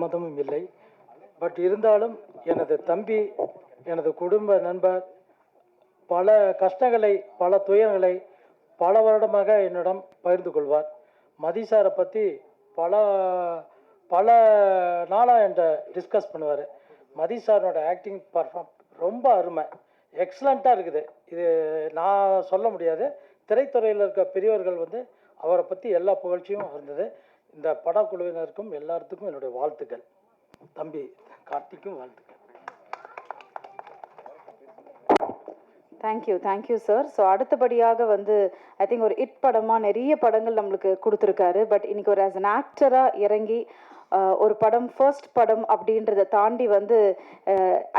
சம்மதமும் இல்லை. பட் இருந்தாலும் எனது தம்பி எனது குடும்ப நண்பர் பல கஷ்டங்களை பல துயரங்களை பல வருடமாக என்னிடம் பகிர்ந்து கொள்வார். மதிசாரை பற்றி பல பல நாளாக என்கிட்ட டிஸ்கஸ் பண்ணுவார். மதிசாரோட ஆக்டிங் பர்ஃபார்ம் ரொம்ப அருமை. எக்ஸலண்ட்டாக இருக்குது. இது நான் சொல்ல முடியாது. திரைத்துறையில் இருக்க பெரியவர்கள் வந்து அவரை பற்றி எல்லா புகழ்ச்சியும் இருந்தது இந்த படக்குழுவினருக்கும் எல்லாத்துக்கும் என்னுடைய வாழ்த்துக்கள். தம்பி கார்த்திக்கும் வாழ்த்துக்கள். தேங்க்யூ தேங்க்யூ சார் ஸோ அடுத்தபடியாக வந்து ஐ திங்க் ஒரு இட் படமாக நிறைய படங்கள் நம்மளுக்கு கொடுத்துருக்காரு. பட் இன்னைக்கு ஒரு ஆஸ் அன் ஆக்டராக இறங்கி ஒரு படம் ஃபர்ஸ்ட் படம் அப்படின்றத தாண்டி வந்து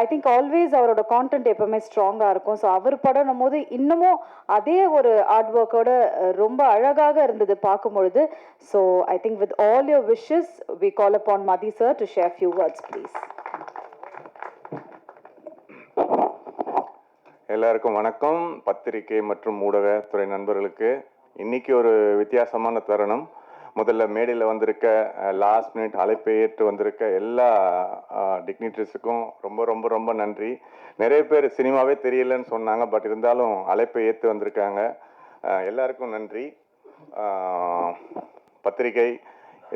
ஐ திங்க் ஆல்வேஸ் அவரோட கான்டென்ட் எப்பவுமே ஸ்ட்ராங்காக இருக்கும். ஸோ அவர் படம்னும் போது இன்னமும் அதே ஒரு ஆர்ட் ஒர்க்கோட ரொம்ப அழகாக இருந்தது பார்க்கும் பொழுது so I think with all your wishes we call up on Mathi sir to share few words please எல்லாருக்கும் வணக்கம். பத்திரிகை மற்றும் ஊடகத்துறை நண்பர்களுக்கு இன்னைக்கு ஒரு வித்தியாசமான தருணம். முதல்ல மேடையில் வந்திருக்க லாஸ்ட் மினிட் அழைப்பை ஏற்று வந்திருக்க எல்லா டிக்னிட்டரிஸுக்கும் ரொம்ப ரொம்ப ரொம்ப நன்றி. நிறைய பேர் சினிமாவே தெரியலன்னு சொன்னாங்க பட் இருந்தாலும் அழைப்பை ஏற்று வந்திருக்காங்க. எல்லாருக்கும் நன்றி. பத்திரிகை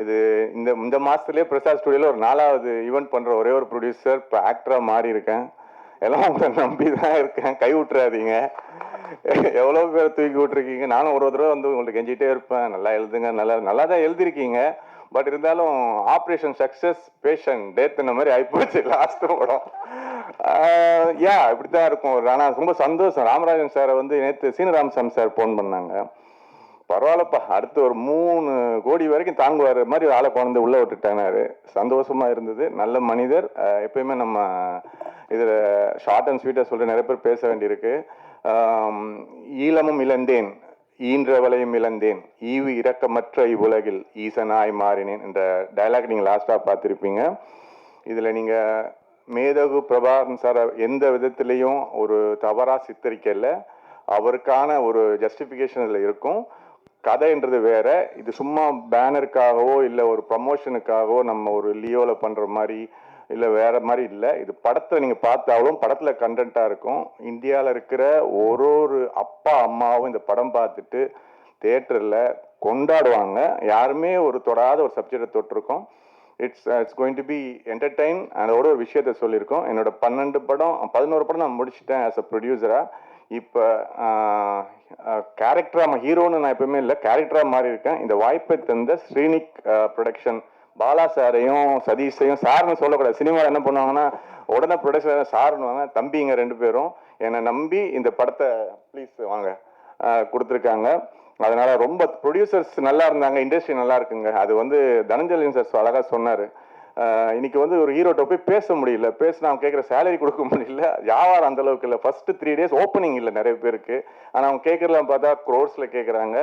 இது இந்த இந்த மாதத்துலேயே பிரசாத் ஸ்டுடியோவில் ஒரு நாலாவது ஈவெண்ட் பண்ணுற ஒரே ஒரு ப்ரொடியூசர் இப்போ ஆக்டராக மாறி இருக்கேன் எல்லாம் உங்களை நம்பி தான் இருக்கேன். கை விட்டுறாதீங்க எவ்வளோ பேர் தூக்கி விட்டுருக்கீங்க? நானும் ஒரு தடவை வந்து உங்களுக்கு கெஞ்சிட்டே இருப்பேன். நல்லா எழுதுங்க. நல்லா நல்லா தான் எழுதிருக்கீங்க பட் இருந்தாலும் ஆப்ரேஷன் சக்ஸஸ் பேஷண்ட் டேத் இந்த மாதிரி ஆகிப்போச்சு லாஸ்ட் படம். யா இப்படி தான் இருக்கும். ஆனால் ரொம்ப சந்தோஷம். ராமராஜன் சாரை வந்து நேற்று சீனராமசாமி சார் ஃபோன் பண்ணாங்க. பரவாயில்லப்பா. அடுத்து ஒரு மூணு கோடி வரைக்கும் தாங்குவார். மாதிரி ஆளை குழந்தை உள்ளே விட்டுட்டானாரு. சந்தோஷமாக இருந்தது. நல்ல மனிதர். எப்பயுமே நம்ம இதில் ஷார்ட் அண்ட் ஸ்வீட்டாக சொல்கிற நிறைய பேர் பேச வேண்டியிருக்கு. ஈழமும் இழந்தேன். ஈன்றவளையும் இழந்தேன். ஈவு இரக்கமற்ற இவ்வுலகில் ஈசனாய் மாறினேன் என்ற டயலாக் நீங்கள் லாஸ்ட்டாக பார்த்துருப்பீங்க. இதில் நீங்கள் மேதகு பிரபாகரன் சார் எந்த விதத்துலேயும் ஒரு தவறாக சித்தரிக்கலை. அவருக்கான ஒரு ஜஸ்டிஃபிகேஷன் இதில் இருக்கும். கதைன்றது வேற. இது சும்மா பேனருக்காகவோ இல்லை ஒரு ப்ரமோஷனுக்காகவோ நம்ம ஒரு லியோவில் பண்ணுற மாதிரி இல்லை வேற மாதிரி இல்லை. இது படத்தை நீங்கள் பார்த்தாலும் படத்தில் கண்டென்ட்டாக இருக்கும். இந்தியாவில் இருக்கிற ஒரு ஒரு அப்பா அம்மாவும் இந்த படம் பார்த்துட்டு தேட்டரில் கொண்டாடுவாங்க. யாருமே ஒரு தொடாத ஒரு சப்ஜெக்டை தொட்டிருக்கோம். It's it's going to be entertain அதோட ஒரு விஷயத்த சொல்லியிருக்கோம். என்னோட பன்னெண்டு படம் பதினோரு படம் நான் முடிச்சிட்டேன் ஆஸ் அ ப்ரொடியூசராக இப்போ கேரக்டராக ஹீரோன்னு நான் எப்பவுமே இல்லை கேரக்டராக மாறி இருக்கேன். இந்த வாய்ப்பை தந்த ஸ்ரீனிக் ப்ரொடக்ஷன் பாலா சாரையும் சதீஷையும் சார்னு சொல்லக்கூடாது. சினிமாவில் என்ன பண்ணுவாங்கன்னா உடனே ப்ரொடக்ஷன் சார்னுவாங்க தம்பிங்க ரெண்டு பேரும். என்னை நம்பி இந்த படத்தை ப்ளீஸ் வாங்க கொடுத்துருக்காங்க. அதனால ரொம்ப ப்ரொடியூசர்ஸ் நல்லா இருந்தாங்க இண்டஸ்ட்ரி நல்லா இருக்குங்க. அது வந்து தனஞ்சலின் சார் அழகாக சொன்னார். இன்னைக்கு வந்து ஒரு ஹீரோட்ட போய் பேச முடியல. பேசினா அவங்க கேட்குற சேலரி கொடுக்க முடியல. வியாபாரம் அந்த அளவுக்கு இல்லை. ஃபர்ஸ்ட் த்ரீ டேஸ் ஓப்பனிங் இல்லை நிறைய பேருக்கு. ஆனால் அவங்க கேட்குறலாம் பார்த்தா க்ரோர்ஸில் கேட்குறாங்க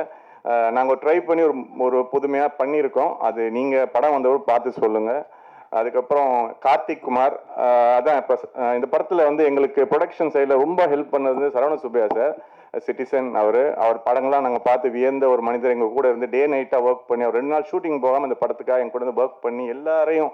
நாங்கள் ட்ரை பண்ணி ஒரு ஒரு புதுமையாக பண்ணியிருக்கோம். அது நீங்கள் படம் வந்தவரை பார்த்து சொல்லுங்கள் அதுக்கப்புறம் கார்த்திக் குமார் அதான் இப்போ இந்த படத்தில் வந்து எங்களுக்கு ப்ரொடக்ஷன் சைடில் ரொம்ப ஹெல்ப் பண்ணது சரவண சுப்பையா சார். சிட்டிசன் அவர் அவர் படங்கள்லாம் நாங்கள் பார்த்து வியந்த ஒரு மனிதர். எங்கள் கூட இருந்து டே நைட்டாக ஒர்க் பண்ணி அவர் ரெண்டு நாள் ஷூட்டிங் போகாமல் அந்த படத்துக்காக எங்க கூட இருந்து ஒர்க் பண்ணி எல்லாரையும்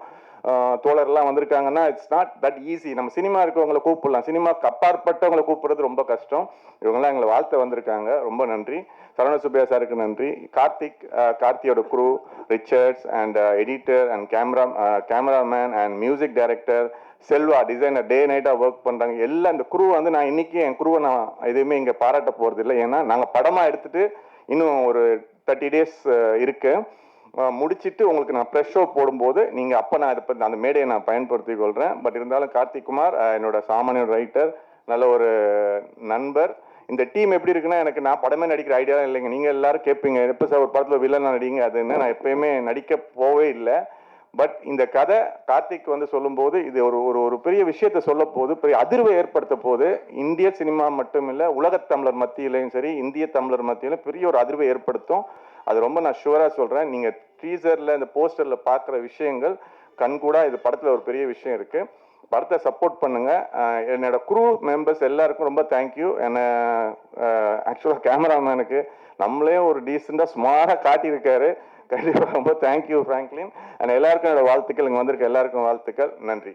தோழர்லாம் வந்திருக்காங்கன்னா இட்ஸ் நாட் தட் ஈஸி நம்ம சினிமா இருக்கிறவங்களை கூப்பிடலாம். சினிமாக்கு அப்பாற்பட்டவங்களை கூப்பிடுறது ரொம்ப கஷ்டம். இவங்கெல்லாம் எங்களை வாழ்த்த வந்திருக்காங்க. ரொம்ப நன்றி. சரவண சுப்பையா சாருக்கு நன்றி. கார்த்திக் கார்த்தியோட crew Richards and editor and camera cameraman and music director Selva designer day நைட்டாக work பண்ணுறாங்க எல்லாம் இந்த குரூவை வந்து நான் இன்னைக்கு என் குரூவை நான் எதுவுமே இங்கே பாராட்ட போகிறது இல்லை ஏன்னா நாங்கள் படமாக எடுத்துட்டு இன்னும் ஒரு தேர்ட்டி டேஸ் இருக்குது முடிச்சிட்டு உங்களுக்கு நான் ப்ரெஷ் ஷோ போடும்போது நீங்கள் அப்போ நான் இதை அந்த மேடையை நான் பயன்படுத்தி கொள்கிறேன் பட் இருந்தாலும் கார்த்திக் குமார் என்னோட சாமானிய ரைட்டர் நல்ல ஒரு நண்பர். இந்த டீம் எப்படி இருக்குன்னா எனக்கு நான் படமே நடிக்கிற ஐடியாலாம் இல்லைங்க. நீங்கள் எல்லாரும் கேட்பீங்க எப்போ சார் ஒரு படத்தில் வில்லன் நடிங்க அதுன்னு நான் எப்பயுமே நடிக்க போவே இல்லை. பட் இந்த கதை கார்த்திக் வந்து சொல்லும்போது இது ஒரு ஒரு ஒரு பெரிய விஷயத்தை சொல்ல போது பெரிய அதிர்வை ஏற்படுத்த போது இந்திய சினிமா மட்டும் இல்லை உலகத் தமிழர் மத்தியிலையும் சரி இந்திய தமிழர் மத்தியிலும் பெரிய ஒரு அதிர்வை ஏற்படுத்தும். அது ரொம்ப நான் ஷுவராக சொல்கிறேன் நீங்கள் டீசரில் இந்த போஸ்டரில் பார்க்குற விஷயங்கள் கண்கூடா இது படத்தில் ஒரு பெரிய விஷயம் இருக்குது படத்தை சப்போர்ட் பண்ணுங்க. என்னோட குரூ மெம்பர்ஸ் எல்லாருக்கும் ரொம்ப தேங்க்யூ என்னை ஆக்சுவலாக கேமராமேனுக்கு நம்மளே ஒரு டீசெண்டாக சுமாராக காட்டியிருக்காரு. கண்டிப்பாக ரொம்ப தேங்க்யூ ஃப்ராங்க்லின் அண்ட் எல்லாருக்கும் என்னோட வாழ்த்துக்கள். இங்கே வந்திருக்க எல்லாருக்கும் வாழ்த்துக்கள். நன்றி.